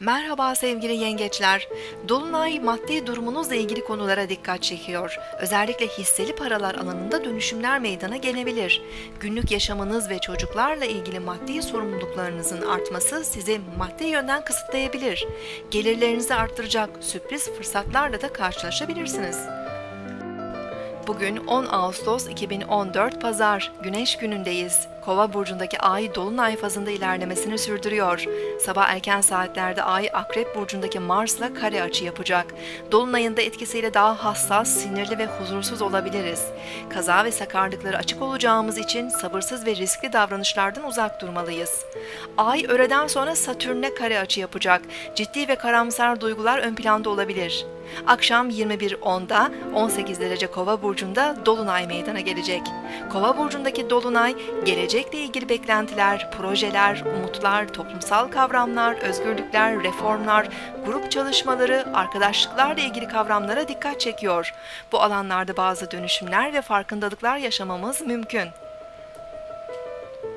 Merhaba sevgili yengeçler. Dolunay maddi durumunuzla ilgili konulara dikkat çekiyor. Özellikle hisseli paralar alanında dönüşümler meydana gelebilir. Günlük yaşamınız ve çocuklarla ilgili maddi sorumluluklarınızın artması sizi maddi yönden kısıtlayabilir. Gelirlerinizi arttıracak sürpriz fırsatlarla da karşılaşabilirsiniz. Bugün 10 Ağustos 2014 Pazar, Güneş günündeyiz. Kova burcundaki ay dolunay fazında ilerlemesini sürdürüyor. Sabah erken saatlerde ay Akrep burcundaki Mars'la kare açı yapacak. Dolunayın da etkisiyle daha hassas, sinirli ve huzursuz olabiliriz. Kaza ve sakarlıkları açık olacağımız için sabırsız ve riskli davranışlardan uzak durmalıyız. Ay öğleden sonra Satürn'e kare açı yapacak. Ciddi ve karamsar duygular ön planda olabilir. Akşam 21.10'da 18 derece Kova burcunda dolunay meydana gelecek. Kova burcundaki dolunay gelecekle ilgili beklentiler, projeler, umutlar, toplumsal kavramlar, özgürlükler, reformlar, grup çalışmaları, arkadaşlıklarla ilgili kavramlara dikkat çekiyor. Bu alanlarda bazı dönüşümler ve farkındalıklar yaşamamız mümkün.